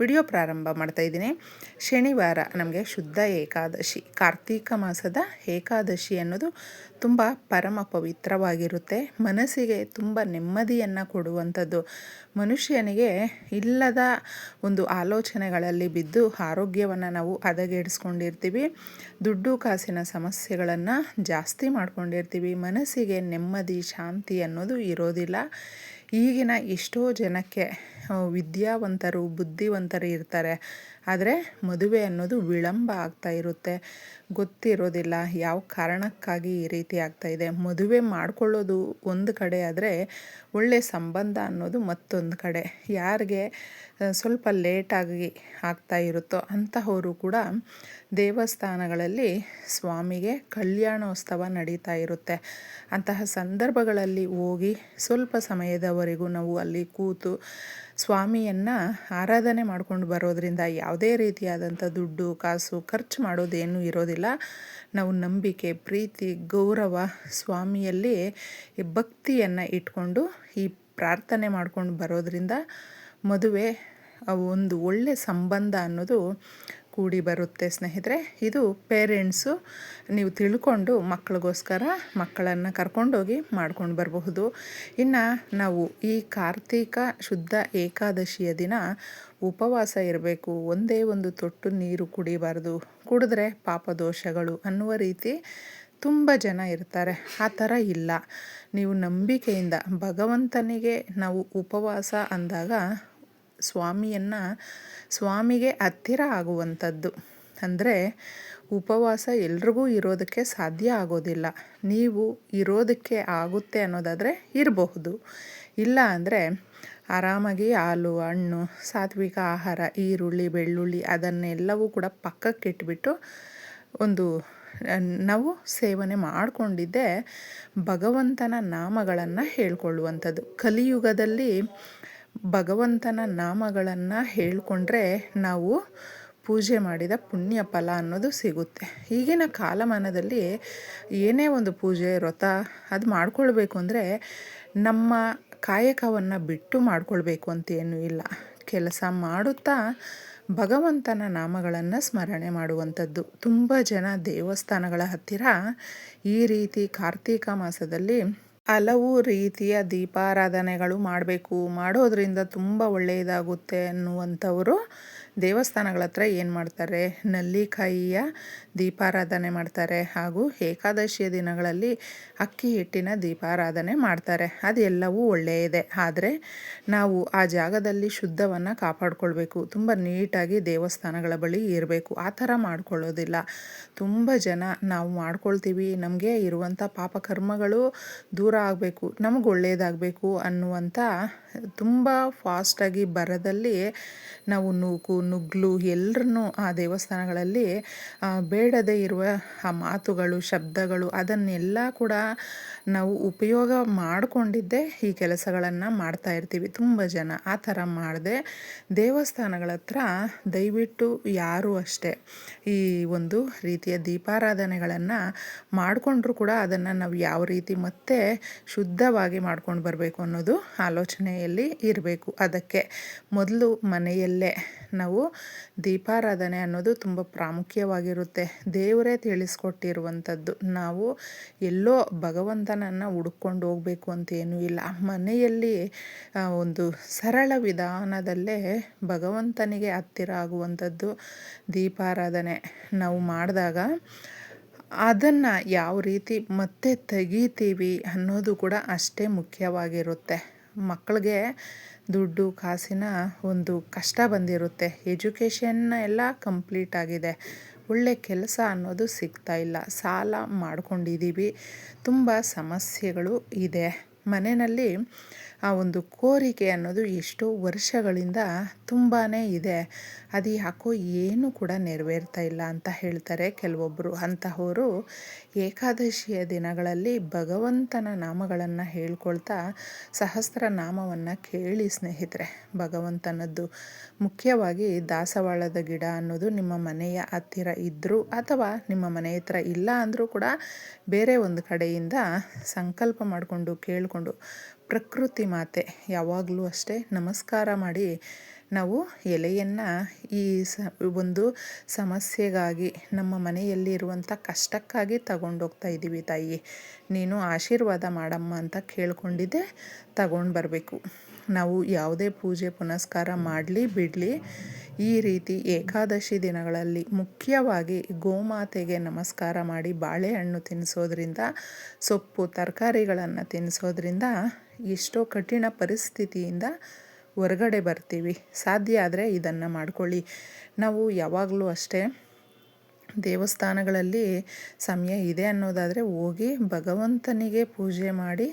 Video ಪ್ರಾರಂಭ ಮಾಡ್ತಾ ಇದ್ದೀನಿ. ಶನಿವಾರ ನಮಗೆ ಶುದ್ಧ ಏಕಾದಶಿ, ಕಾರ್ತೀಕ ಮಾಸದ ಏಕಾದಶಿ ಅನ್ನೋದು ತುಂಬ ಪರಮ ಪವಿತ್ರವಾಗಿರುತ್ತೆ. ಮನಸ್ಸಿಗೆ ತುಂಬ ನೆಮ್ಮದಿಯನ್ನು ಕೊಡುವಂಥದ್ದು. ಮನುಷ್ಯನಿಗೆ ಇಲ್ಲದ ಒಂದು ಆಲೋಚನೆಗಳಲ್ಲಿ ಬಿದ್ದು ಆರೋಗ್ಯವನ್ನು ನಾವು ಹದಗೆಡಿಸ್ಕೊಂಡಿರ್ತೀವಿ. ದುಡ್ಡು ಕಾಸಿನ ಸಮಸ್ಯೆಗಳನ್ನು ಜಾಸ್ತಿ ಮಾಡ್ಕೊಂಡಿರ್ತೀವಿ. ಮನಸ್ಸಿಗೆ ನೆಮ್ಮದಿ, ಶಾಂತಿ ಅನ್ನೋದು ಇರೋದಿಲ್ಲ. ಈಗಿನ ಎಷ್ಟೋ ಜನಕ್ಕೆ ವಿದ್ಯಾವಂತರು ಬುದ್ಧಿವಂತರು ಇರ್ತಾರೆ. ಆದರೆ ಮದುವೆ ಅನ್ನೋದು ವಿಳಂಬ ಆಗ್ತಾ ಇರುತ್ತೆ. ಗೊತ್ತಿರೋದಿಲ್ಲ ಯಾವ ಕಾರಣಕ್ಕಾಗಿ ಈ ರೀತಿ ಆಗ್ತಾ ಇದೆ. ಮದುವೆ ಮಾಡ್ಕೊಳ್ಳೋದು ಒಂದು ಕಡೆ ಆದರೆ ಒಳ್ಳೆಯ ಸಂಬಂಧ ಅನ್ನೋದು ಮತ್ತೊಂದು ಕಡೆ. ಯಾರಿಗೆ ಸ್ವಲ್ಪ ಲೇಟಾಗಿ ಆಗ್ತಾ ಇರುತ್ತೋ ಅಂತಹವರು ಕೂಡ ದೇವಸ್ಥಾನಗಳಲ್ಲಿ ಸ್ವಾಮಿಗೆ ಕಲ್ಯಾಣೋತ್ಸವ ನಡೀತಾ ಇರುತ್ತೆ. ಅಂತಹ ಸಂದರ್ಭಗಳಲ್ಲಿ ಹೋಗಿ ಸ್ವಲ್ಪ ಸಮಯದವರೆಗೂ ನಾವು ಅಲ್ಲಿ ಕೂತು ಸ್ವಾಮಿಯನ್ನು ಆರಾಧನೆ ಮಾಡ್ಕೊಂಡು ಬರೋದ್ರಿಂದ ಯಾವುದೇ ರೀತಿಯಾದಂಥ ದುಡ್ಡು, ಕಾಸು, ಖರ್ಚು ಮಾಡೋದೇನೂ ಇರೋದಿಲ್ಲ. ನಾವು ನಂಬಿಕೆ, ಪ್ರೀತಿ, ಗೌರವ ಸ್ವಾಮಿಯಲ್ಲಿ ಭಕ್ತಿಯನ್ನು ಇಟ್ಕೊಂಡು ಈ ಪ್ರಾರ್ಥನೆ ಮಾಡ್ಕೊಂಡು ಬರೋದ್ರಿಂದ ಮದುವೆ ಒಂದು ಒಳ್ಳೆಯ ಸಂಬಂಧ ಅನ್ನೋದು ಕೂಡಿ ಬರುತ್ತೆ ಸ್ನೇಹಿತರೆ. ಇದು ಪೇರೆಂಟ್ಸು ನೀವು ತಿಳ್ಕೊಂಡು ಮಕ್ಕಳಿಗೋಸ್ಕರ ಮಕ್ಕಳನ್ನು ಕರ್ಕೊಂಡೋಗಿ ಮಾಡ್ಕೊಂಡು ಬರಬಹುದು. ಇನ್ನು ನಾವು ಈ ಕಾರ್ತೀಕ ಶುದ್ಧ ಏಕಾದಶಿಯ ದಿನ ಉಪವಾಸ ಇರಬೇಕು. ಒಂದೇ ಒಂದು ತೊಟ್ಟು ನೀರು ಕುಡಿಬಾರ್ದು. ಕುಡಿದ್ರೆ ಪಾಪದೋಷಗಳು ಅನ್ನುವ ರೀತಿ ತುಂಬ ಜನ ಇರ್ತಾರೆ. ಆ ಥರ ಇಲ್ಲ. ನೀವು ನಂಬಿಕೆಯಿಂದ ಭಗವಂತನಿಗೆ ನಾವು ಉಪವಾಸ ಅಂದಾಗ ಸ್ವಾಮಿಯನ್ನು ಸ್ವಾಮಿಗೆ ಹತ್ತಿರ ಆಗುವಂಥದ್ದು. ಅಂದರೆ ಉಪವಾಸ ಎಲ್ರಿಗೂ ಇರೋದಕ್ಕೆ ಸಾಧ್ಯ ಆಗೋದಿಲ್ಲ. ನೀವು ಇರೋದಕ್ಕೆ ಆಗುತ್ತೆ ಅನ್ನೋದಾದರೆ ಇರಬಹುದು. ಇಲ್ಲ ಅಂದರೆ ಆರಾಮಾಗಿ ಹಾಲು, ಹಣ್ಣು, ಸಾತ್ವಿಕ ಆಹಾರ, ಈರುಳ್ಳಿ, ಬೆಳ್ಳುಳ್ಳಿ ಅದನ್ನೆಲ್ಲವೂ ಕೂಡ ಪಕ್ಕಕ್ಕೆ ಇಟ್ಬಿಟ್ಟು ಒಂದು ನಾವು ಸೇವನೆ ಮಾಡಿಕೊಂಡಿದ್ದೆ ಭಗವಂತನ ನಾಮಗಳನ್ನು ಹೇಳ್ಕೊಳ್ಳುವಂಥದ್ದು. ಕಲಿಯುಗದಲ್ಲಿ ಭಗವಂತನ ನಾಮಗಳನ್ನು ಹೇಳಿಕೊಂಡ್ರೆ ನಾವು ಪೂಜೆ ಮಾಡಿದ ಪುಣ್ಯ ಫಲ ಅನ್ನೋದು ಸಿಗುತ್ತೆ. ಈಗಿನ ಕಾಲಮಾನದಲ್ಲಿ ಏನೇ ಒಂದು ಪೂಜೆ, ವ್ರತ ಅದು ಮಾಡ್ಕೊಳ್ಬೇಕು ಅಂದರೆ ನಮ್ಮ ಕಾಯಕವನ್ನು ಬಿಟ್ಟು ಮಾಡ್ಕೊಳ್ಬೇಕು ಅಂತೇನೂ ಇಲ್ಲ. ಕೆಲಸ ಮಾಡುತ್ತಾ ಭಗವಂತನ ನಾಮಗಳನ್ನು ಸ್ಮರಣೆ ಮಾಡುವಂಥದ್ದು. ತುಂಬ ಜನ ದೇವಸ್ಥಾನಗಳ ಹತ್ತಿರ ಈ ರೀತಿ ಕಾರ್ತೀಕ ಮಾಸದಲ್ಲಿ ಹಲವು ರೀತಿಯ ದೀಪಾರಾಧನೆಗಳು ಮಾಡಬೇಕು. ಮಾಡೋದರಿಂದ ತುಂಬ ಒಳ್ಳೆಯದಾಗುತ್ತೆ ಅನ್ನುವಂಥವರು ದೇವಸ್ಥಾನಗಳ ಹತ್ರ ಏನು ಮಾಡ್ತಾರೆ? ನಲ್ಲಿಕಾಯಿಯ ದೀಪಾರಾಧನೆ ಮಾಡ್ತಾರೆ. ಹಾಗೂ ಏಕಾದಶಿಯ ದಿನಗಳಲ್ಲಿ ಅಕ್ಕಿ ಹಿಟ್ಟಿನ ದೀಪಾರಾಧನೆ ಮಾಡ್ತಾರೆ. ಅದೆಲ್ಲವೂ ಒಳ್ಳೆಯದೆ. ಆದರೆ ನಾವು ಆ ಜಾಗದಲ್ಲಿ ಶುದ್ಧವನ್ನು ಕಾಪಾಡಿಕೊಳ್ಬೇಕು. ತುಂಬ ನೀಟಾಗಿ ದೇವಸ್ಥಾನಗಳ ಬಳಿ ಇರಬೇಕು. ಆ ಥರ ಮಾಡ್ಕೊಳ್ಳೋದಿಲ್ಲ. ತುಂಬ ಜನ ನಾವು ಮಾಡ್ಕೊಳ್ತೀವಿ. ನಮಗೆ ಇರುವಂಥ ಪಾಪಕರ್ಮಗಳು ದೂರ ಆಗಬೇಕು. ನಮಗೆ ಒಳ್ಳೆಯದಾಗಬೇಕು ಅನ್ನುವಂಥ ತುಂಬ ಫಾಸ್ಟಾಗಿ ಬರದಲ್ಲಿ ನಾವು ನೂಕು ನುಗ್ಲು ಎಲ್ಲರನ್ನೂ ಆ ದೇವಸ್ಥಾನಗಳಲ್ಲಿ ಬೇಡದೇ ಇರುವ ಆ ಮಾತುಗಳು, ಶಬ್ದಗಳು ಅದನ್ನೆಲ್ಲ ಕೂಡ ನಾವು ಉಪಯೋಗ ಮಾಡಿಕೊಂಡಿದ್ದೇ ಈ ಕೆಲಸಗಳನ್ನು ಮಾಡ್ತಾ ಇರ್ತೀವಿ. ತುಂಬ ಜನ ಆ ಥರ ಮಾಡಿದೆ ದೇವಸ್ಥಾನಗಳ ಹತ್ರ ದಯವಿಟ್ಟು ಯಾರೂ ಅಷ್ಟೇ ಈ ಒಂದು ರೀತಿಯ ದೀಪಾರಾಧನೆಗಳನ್ನು ಮಾಡಿಕೊಂಡ್ರೂ ಕೂಡ ಅದನ್ನು ನಾವು ಯಾವ ರೀತಿ ಮತ್ತೆ ಶುದ್ಧವಾಗಿ ಮಾಡ್ಕೊಂಡು ಬರಬೇಕು ಅನ್ನೋದು ಆಲೋಚನೆಯಲ್ಲಿ ಇರಬೇಕು. ಅದಕ್ಕೆ ಮೊದಲು ಮನೆಯಲ್ಲೇ ನಾವು ದೀಪಾರಾಧನೆ ಅನ್ನೋದು ತುಂಬ ಪ್ರಾಮುಖ್ಯವಾಗಿರುತ್ತೆ. ದೇವರೇ ತಿಳಿಸ್ಕೊಟ್ಟಿರುವಂಥದ್ದು. ನಾವು ಎಲ್ಲೋ ಭಗವಂತನನ್ನು ಹುಡುಕೊಂಡು ಹೋಗಬೇಕು ಅಂತ ಏನೂ ಇಲ್ಲ. ಮನೆಯಲ್ಲಿ ಒಂದು ಸರಳ ವಿಧಾನದಲ್ಲೇ ಭಗವಂತನಿಗೆ ಹತ್ತಿರ ಆಗುವಂಥದ್ದು ದೀಪಾರಾಧನೆ. ನಾವು ಮಾಡಿದಾಗ ಅದನ್ನು ಯಾವ ರೀತಿ ಮತ್ತೆ ತೆಗಿತೀವಿ ಅನ್ನೋದು ಕೂಡ ಅಷ್ಟೇ ಮುಖ್ಯವಾಗಿರುತ್ತೆ. ಮಕ್ಕಳಿಗೆ ದುಡ್ಡು, ಕಾಸಿನ ಒಂದು ಕಷ್ಟ ಬಂದಿರುತ್ತೆ. ಎಜುಕೇಷನ್ ಎಲ್ಲ ಕಂಪ್ಲೀಟ್ ಆಗಿದೆ. ಒಳ್ಳೆ ಕೆಲಸ ಅನ್ನೋದು ಸಿಗ್ತಾ ಇಲ್ಲ. ಸಾಲ ಮಾಡ್ಕೊಂಡಿದ್ದೀವಿ. ತುಂಬ ಸಮಸ್ಯೆಗಳು ಇದೆ. ಮನೆಯಲ್ಲಿ ಆ ಒಂದು ಕೋರಿಕೆ ಅನ್ನೋದು ಎಷ್ಟೋ ವರ್ಷಗಳಿಂದ ತುಂಬಾ ಇದೆ. ಅದು ಯಾಕೋ ಏನು ಕೂಡ ನೆರವೇರ್ತಾ ಇಲ್ಲ ಅಂತ ಹೇಳ್ತಾರೆ ಕೆಲವೊಬ್ಬರು ಅಂತಹವರು ಏಕಾದಶಿಯ ದಿನಗಳಲ್ಲಿ ಭಗವಂತನ ನಾಮಗಳನ್ನು ಹೇಳ್ಕೊಳ್ತಾ ಸಹಸ್ರ ನಾಮವನ್ನು ಕೇಳಿ ಸ್ನೇಹಿತರೆ, ಭಗವಂತನದ್ದು. ಮುಖ್ಯವಾಗಿ ದಾಸವಾಳದ ಗಿಡ ಅನ್ನೋದು ನಿಮ್ಮ ಮನೆಯ ಹತ್ತಿರ ಇದ್ದರೂ ಅಥವಾ ನಿಮ್ಮ ಮನೆ ಹತ್ರ ಇಲ್ಲ ಅಂದರೂ ಕೂಡ ಬೇರೆ ಒಂದು ಕಡೆಯಿಂದ ಸಂಕಲ್ಪ ಮಾಡಿಕೊಂಡು ಕೇಳಿಕೊಂಡು ಪ್ರಕೃತಿ ಮಾತೆ ಯಾವಾಗಲೂ ಅಷ್ಟೇ ನಮಸ್ಕಾರ ಮಾಡಿ ನಾವು ಎಲೆಯನ್ನು ಈ ಸ, ಒಂದು ಸಮಸ್ಯೆಗಾಗಿ ನಮ್ಮ ಮನೆಯಲ್ಲಿ ಇರುವಂಥ ಕಷ್ಟಕ್ಕಾಗಿ ತಗೊಂಡೋಗ್ತಾ ಇದ್ದೀವಿ ತಾಯಿ. ನೀನು ಆಶೀರ್ವಾದ ಮಾಡಮ್ಮ ಅಂತ ಕೇಳ್ಕೊಂಡಿದ್ದೆ, ತಗೊಂಡು ಬರಬೇಕು. ನಾವು ಯಾವುದೇ ಪೂಜೆ ಪುನಸ್ಕಾರ ಮಾಡಲಿ ಬಿಡಲಿ, ಈ ರೀತಿ ಏಕಾದಶಿ ದಿನಗಳಲ್ಲಿ ಮುಖ್ಯವಾಗಿ ಗೋಮಾತೆಗೆ ನಮಸ್ಕಾರ ಮಾಡಿ ಬಾಳೆಹಣ್ಣು ತಿನ್ನಿಸೋದ್ರಿಂದ ಸೊಪ್ಪು, ತರಕಾರಿಗಳನ್ನು ತಿನ್ನಿಸೋದ್ರಿಂದ ಎಷ್ಟೋ ಕಠಿಣ ಪರಿಸ್ಥಿತಿಯಿಂದ ಹೊರಗಡೆ ಬರ್ತೀವಿ. ಸಾಧ್ಯ ಆದರೆ ಇದನ್ನು ಮಾಡ್ಕೊಳ್ಳಿ. ನಾವು ಯಾವಾಗಲೂ ಅಷ್ಟೇ ದೇವಸ್ಥಾನಗಳಲ್ಲಿ ಸಮಯ ಇದೆ ಅನ್ನೋದಾದರೆ ಹೋಗಿ ಭಗವಂತನಿಗೆ ಪೂಜೆ ಮಾಡಿ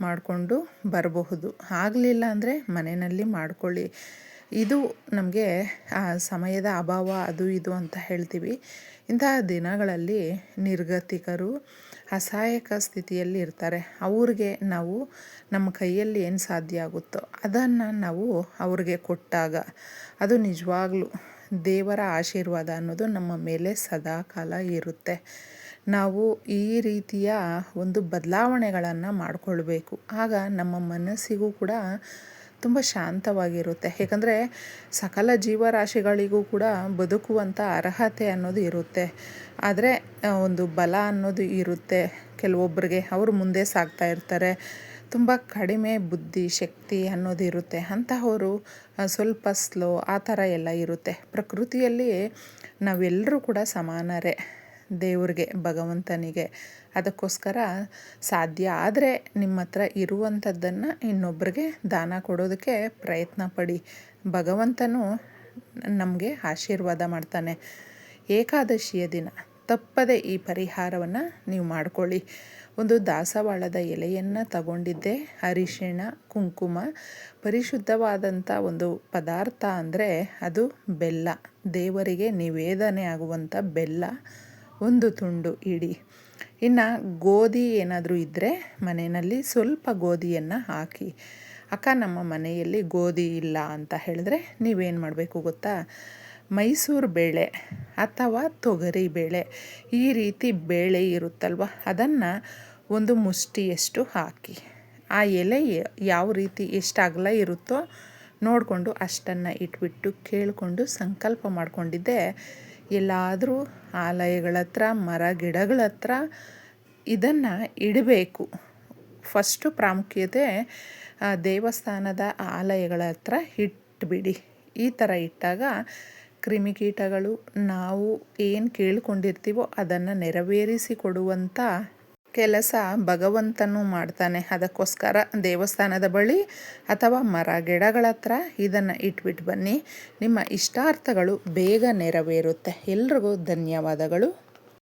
ಮಾಡಿಕೊಂಡು ಬರಬಹುದು. ಆಗಲಿಲ್ಲ ಅಂದರೆ ಮನೆಯಲ್ಲಿ ಮಾಡ್ಕೊಳ್ಳಿ. ಇದು ನಮಗೆ ಆ ಸಮಯದ ಅಭಾವ ಅದು ಇದು ಅಂತ ಹೇಳ್ತೀವಿ. ಇಂತಹ ದಿನಗಳಲ್ಲಿ ನಿರ್ಗತಿಕರು ಅಸಹಾಯಕ ಸ್ಥಿತಿಯಲ್ಲಿ ಇರ್ತಾರೆ. ಅವ್ರಿಗೆ ನಾವು ನಮ್ಮ ಕೈಯಲ್ಲಿ ಏನು ಸಾಧ್ಯ ಆಗುತ್ತೋ ಅದನ್ನು ನಾವು ಅವ್ರಿಗೆ ಕೊಟ್ಟಾಗ ಅದು ನಿಜವಾಗ್ಲೂ ದೇವರ ಆಶೀರ್ವಾದ ಅನ್ನೋದು ನಮ್ಮ ಮೇಲೆ ಸದಾ ಕಾಲ ಇರುತ್ತೆ. ನಾವು ಈ ರೀತಿಯ ಒಂದು ಬದಲಾವಣೆಗಳನ್ನು ಮಾಡಿಕೊಳ್ಬೇಕು. ಆಗ ನಮ್ಮ ಮನಸ್ಸಿಗೂ ಕೂಡ ತುಂಬ ಶಾಂತವಾಗಿರುತ್ತೆ. ಏಕೆಂದರೆ ಸಕಲ ಜೀವರಾಶಿಗಳಿಗೂ ಕೂಡ ಬದುಕುವಂಥ ಅರ್ಹತೆ ಅನ್ನೋದು ಇರುತ್ತೆ. ಆದರೆ ಒಂದು ಬಲ ಅನ್ನೋದು ಇರುತ್ತೆ. ಕೆಲವೊಬ್ಬರಿಗೆ ಅವರು ಮುಂದೆ ಸಾಗ್ತಾ ಇರ್ತಾರೆ. ತುಂಬ ಕಡಿಮೆ ಬುದ್ಧಿ, ಶಕ್ತಿ ಅನ್ನೋದು ಇರುತ್ತೆ. ಅಂತಹವರು ಸ್ವಲ್ಪ ಸ್ಲೋ ಆ ಥರ ಎಲ್ಲ ಇರುತ್ತೆ. ಪ್ರಕೃತಿಯಲ್ಲಿ ನಾವೆಲ್ಲರೂ ಕೂಡ ಸಮಾನರೇ. ದೇವ್ರಿಗೆ, ಭಗವಂತನಿಗೆ. ಅದಕ್ಕೋಸ್ಕರ ಸಾಧ್ಯ ಆದರೆ ನಿಮ್ಮ ಹತ್ರ ಇರುವಂಥದ್ದನ್ನು ಇನ್ನೊಬ್ಬರಿಗೆ ದಾನ ಕೊಡೋದಕ್ಕೆ ಪ್ರಯತ್ನ ಪಡಿ. ಭಗವಂತನು ನಮಗೆ ಆಶೀರ್ವಾದ ಮಾಡ್ತಾನೆ. ಏಕಾದಶಿಯ ದಿನ, ತಪ್ಪದೆ ಈ ಪರಿಹಾರವನ್ನು ನೀವು ಮಾಡಿಕೊಳ್ಳಿ. ಒಂದು ದಾಸವಾಳದ ಎಲೆಯನ್ನು ತಗೊಂಡಿದ್ದೆ, ಅರಿಶಿಣ, ಕುಂಕುಮ ಪರಿಶುದ್ಧವಾದಂಥ ಒಂದು ಪದಾರ್ಥ ಅಂದರೆ ಅದು ಬೆಲ್ಲ. ದೇವರಿಗೆ ನಿವೇದನೆ ಆಗುವಂಥ ಬೆಲ್ಲ. ಒಂದು ತುಂಡು ಇಡಿ. ಇನ್ನು ಗೋಧಿ ಏನಾದರೂ ಇದ್ದರೆ ಮನೆಯಲ್ಲಿ ಸ್ವಲ್ಪ ಗೋಧಿಯನ್ನು ಹಾಕಿ. ಅಕ್ಕ ನಮ್ಮ ಮನೆಯಲ್ಲಿ ಗೋಧಿ ಇಲ್ಲ ಅಂತ ಹೇಳಿದ್ರೆ ನೀವೇನು ಮಾಡಬೇಕು ಗೊತ್ತಾ? ಮೈಸೂರು ಬೇಳೆ ಅಥವಾ ತೊಗರಿ ಬೇಳೆ ಈ ರೀತಿ ಬೇಳೆ ಇರುತ್ತಲ್ವ? ಅದನ್ನು ಒಂದು ಮುಷ್ಟಿಯಷ್ಟು ಹಾಕಿ. ಆ ಎಲೆ ಯಾವ ರೀತಿ ಎಷ್ಟು ಅಗಲ ಇರುತ್ತೋ ನೋಡಿಕೊಂಡು ಅಷ್ಟನ್ನು ಇಟ್ಬಿಟ್ಟು ಕೇಳಿಕೊಂಡು ಸಂಕಲ್ಪ ಮಾಡಿಕೊಂಡಿದ್ದೆ. ಎಲ್ಲಾದರೂ ಆಲಯಗಳ ಹತ್ರ ಮರ ಗಿಡಗಳ ಹತ್ರ ಇದನ್ನು ಇಡಬೇಕು. ಫಸ್ಟು ಪ್ರಾಮುಖ್ಯತೆ ದೇವಸ್ಥಾನದ ಆಲಯಗಳ ಹತ್ರ ಇಟ್ಬಿಡಿ. ಈ ಥರ ಇಟ್ಟಾಗ ಕ್ರಿಮಿಕೀಟಗಳು ನಾವು ಏನು ಕೇಳಿಕೊಂಡಿರ್ತೀವೋ ಅದನ್ನು ನೆರವೇರಿಸಿ ಕೊಡುವಂಥ ಕೆಲಸ ಭಗವಂತನು ಮಾಡ್ತಾನೆ. ಅದಕ್ಕೋಸ್ಕರ ದೇವಸ್ಥಾನದ ಬಳಿ ಅಥವಾ ಮರ ಗಿಡಗಳ ಹತ್ರ ಇದನ್ನು ಇಟ್ಬಿಟ್ಟು ಬನ್ನಿ. ನಿಮ್ಮ ಇಷ್ಟಾರ್ಥಗಳು ಬೇಗ ನೆರವೇರುತ್ತೆ. ಎಲ್ರಿಗೂ ಧನ್ಯವಾದಗಳು.